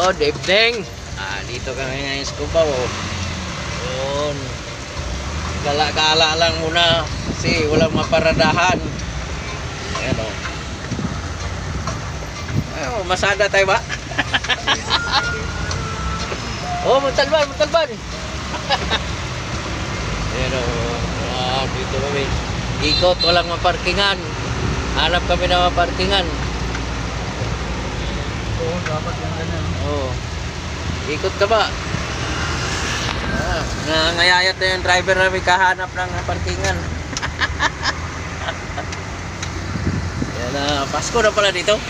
Good evening. Ah, dito kami ngayon sa Cubao. Yun. Gala-gala lang muna kasi walang maparadahan. Ayan o. Oh, masada tayo ba? oh, mutalban, mutalban. Ayan o. Ah, dito kami. Ikot, walang maparkingan. Hanap kami ng maparkingan. Oo, dapat yung ganyan. Oo. Ikot ka ba? Ah, nangangayayat na yung driver namin kahanap ng parkingan. Yan na, Pasko na pala dito.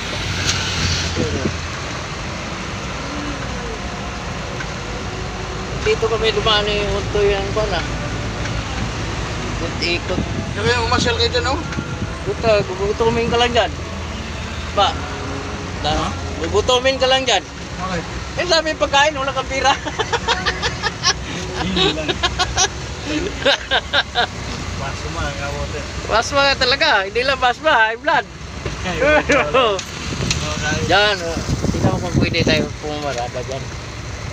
Dito kami dumaan yung unto yung ko na. Ikot-ikot. Sabi mo, umasyal kayo dyan, oh. Buta, gugutomin ka lang dyan. Ba? Da, gugutomin ka lang dyan. Okay. Eh, sabi pagkain, wala kang pira. Hindi lang. Basuma, ang kawote. Basma ka talaga, hindi lang basma, high blood. Diyan, oh. tingnan mo kung pwede tayo pumarada dyan.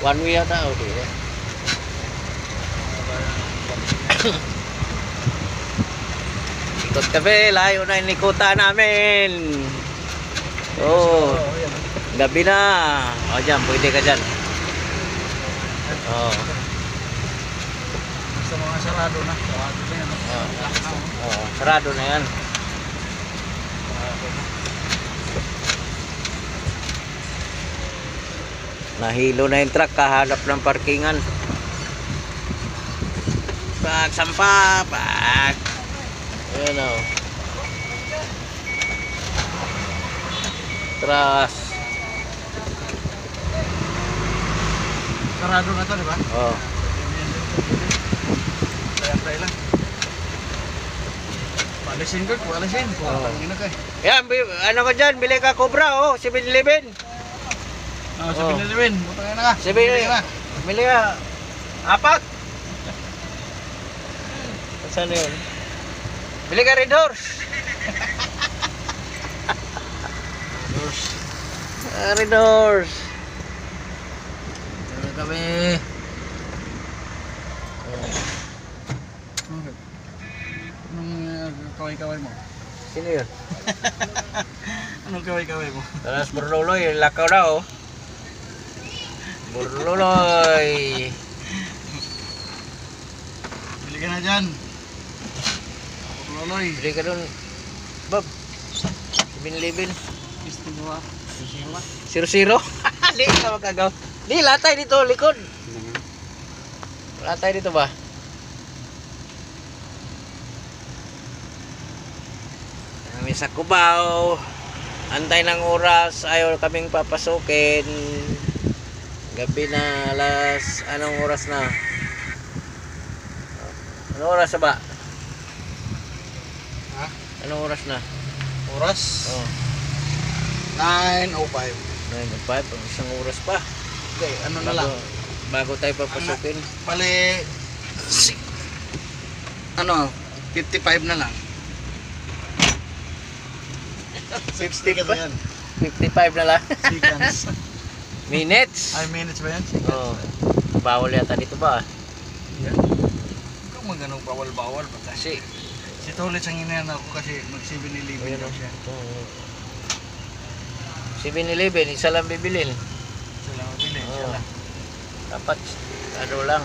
One way yata, o di eh. Ikot kami, layo na yung namin. Oh, gabi na. O dyan, pwede ka dyan. Oo. Basta mga sarado na. Sarado na yan. Oo. Oo, sarado na yan. Nahilo na yung truck, kahanap ng parkingan. Pag sampa, pag. Ayan o. Tras. Sarado na to, di ba? Oh. Tayo-tayo lang. Palisin ko, palisin. Oo. Putang ina ka eh. Yan, ano ka dyan? Bili ka Cobra, oh. 7-Eleven. Oh, Oo. sabi ni Lewin, putang ina ka. Sabi ni- Bili ka na. Apat. Saan yun? Bili ka Red Horse. Yours. Ah, Red Horse. Kami? Okay. Anong uh, kaway-kaway mo? Sino yun? Anong kaway-kaway mo? Talas Burloloy, lakaw na oh. Burloloy. Bili ka na dyan. Loloy. Bili ka dun. Bob. 7-Eleven. Gusto mo ah. Sisima. Zero-zero. Di ka makagaw. Di, latay dito, likod. Latay dito ba? Kami sa Cubao. Antay ng oras. Ayaw kaming papasukin. Gabi na alas... Anong oras na? Anong oras na ba? Ha? Anong oras na? Oras? Oh, 9.05. 9 5. Pag isang oras pa. Okay, ano na lang? Bago, tayo papasukin. Bali, si, ano, 55 na lang. 60 ba? yan. 55 na lang. Seconds. Minutes. Ay, minutes ba yan? Oo. Bawal yata dito ba? Yan. Kung maganong bawal-bawal ba kasi. Si Tolit ang inayan ako kasi mag 7-Eleven ayun daw o. siya. Oo. 7-Eleven, isa lang bibilin. Sila mabili, Oo. siya lang. Dapat, ano lang.